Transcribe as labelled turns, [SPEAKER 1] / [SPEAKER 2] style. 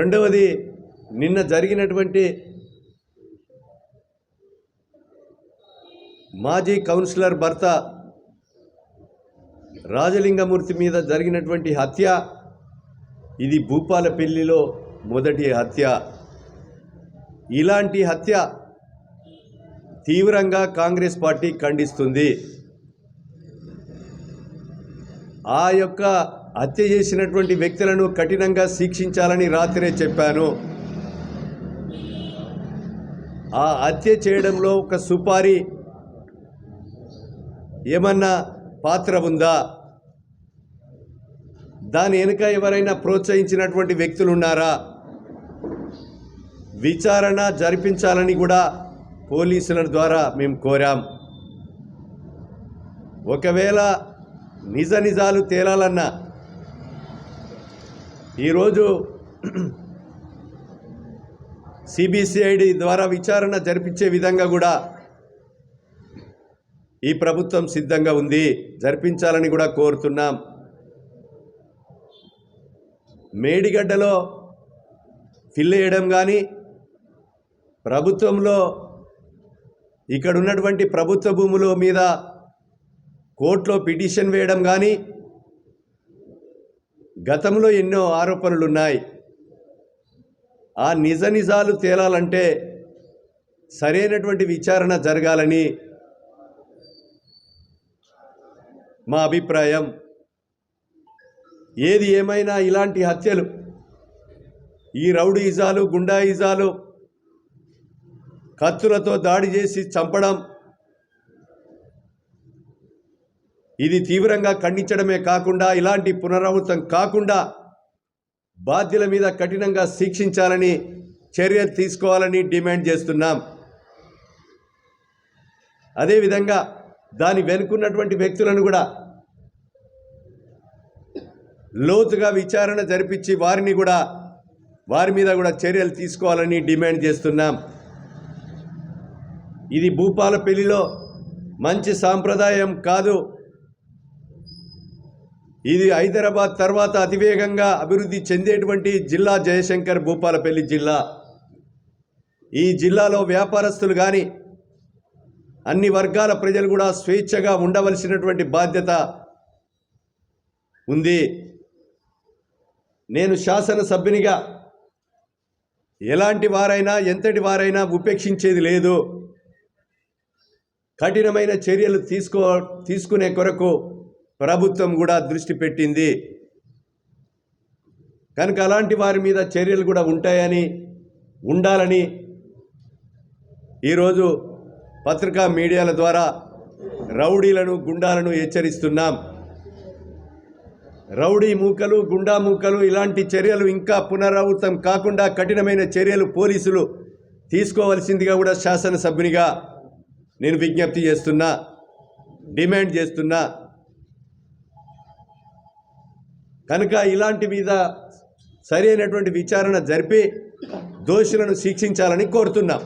[SPEAKER 1] రెండవది నిన్న జరిగినటువంటి మాజీ కౌన్సిలర్ భర్త రాజలింగమూర్తి మీద జరిగినటువంటి హత్య ఇది భూపాలపల్లిలో మొదటి హత్య. ఇలాంటి హత్య తీవ్రంగా కాంగ్రెస్ పార్టీ ఖండిస్తుంది. ఆ యొక్క హత్య చేసినటువంటి వ్యక్తులను కఠినంగా శిక్షించాలని రాత్రే చెప్పాను. ఆ హత్య చేయడంలో ఒక సుపారీ ఏమన్నా పాత్ర ఉందా? దాని వెనుక ఎవరైనా ప్రోత్సహించినటువంటి వ్యక్తులు ఉన్నారా? విచారణ జరిపించాలని కూడా పోలీసుల ద్వారా మేము కోరాం. ఒకవేళ నిజ నిజాలు తేలాలన్నా ఈరోజు సిబిసిఐడి ద్వారా విచారణ జరిపించే విధంగా కూడా ఈ ప్రభుత్వం సిద్ధంగా ఉంది. జరిపించాలని కూడా కోరుతున్నాం. మేడిగడ్డలో ఫిల్ వేయడం కానీ ప్రభుత్వంలో ఇక్కడ ఉన్నటువంటి ప్రభుత్వ భూముల మీద కోర్టులో పిటిషన్ వేయడం కానీ గతంలో ఎన్నో ఆరోపణలు ఉన్నాయి ఆ నిజ నిజాలు తేలాలంటే సరైనటువంటి విచారణ జరగాలని మా అభిప్రాయం. ఏది ఏమైనా ఇలాంటి హత్యలు ఈ రౌడీయిజాలు గుండాయిజాలు కత్తులతో దాడి చేసి చంపడం ఇది తీవ్రంగా ఖండించడమే కాకుండా ఇలాంటి పునరావృతం కాకుండా బాధ్యుల మీద కఠినంగా శిక్షించాలని చర్యలు తీసుకోవాలని డిమాండ్ చేస్తున్నాం. అదేవిధంగా దాని వెనుకున్నటువంటి వ్యక్తులను కూడా లోతుగా విచారణ జరిపించి వారిని కూడా వారి మీద కూడా చర్యలు తీసుకోవాలని డిమాండ్ చేస్తున్నాం. ఇది భూపాలపల్లిలో మంచి సాంప్రదాయం కాదు. ఇది హైదరాబాద్ తర్వాత అతివేగంగా అభివృద్ధి చెందేటువంటి జిల్లా జయశంకర్ భూపాలపల్లి జిల్లా. ఈ జిల్లాలో వ్యాపారస్తులు కానీ అన్ని వర్గాల ప్రజలు కూడా స్వేచ్ఛగా ఉండవలసినటువంటి బాధ్యత ఉంది. నేను శాసనసభ్యునిగా ఎలాంటి వారైనా ఎంతటి వారైనా ఉపేక్షించేది లేదు. కఠినమైన చర్యలు తీసుకో తీసుకునే కొరకు ప్రభుత్వం కూడా దృష్టి పెట్టింది. కనుక అలాంటి వారి మీద చర్యలు కూడా ఉంటాయని ఉండాలని ఈరోజు పత్రికా మీడియాల ద్వారా రౌడీలను గుండాలను హెచ్చరిస్తున్నాం. రౌడీ మూకలు గుండా మూకలు ఇలాంటి చర్యలు ఇంకా పునరావృతం కాకుండా కఠినమైన చర్యలు పోలీసులు తీసుకోవలసిందిగా కూడా శాసనసభ్యునిగా నేను విజ్ఞప్తి చేస్తున్నా డిమాండ్ చేస్తున్నా. కనుక ఇలాంటి మీద సరైనటువంటి విచారణ జరిపి దోషులను శిక్షించాలని కోరుతున్నాం.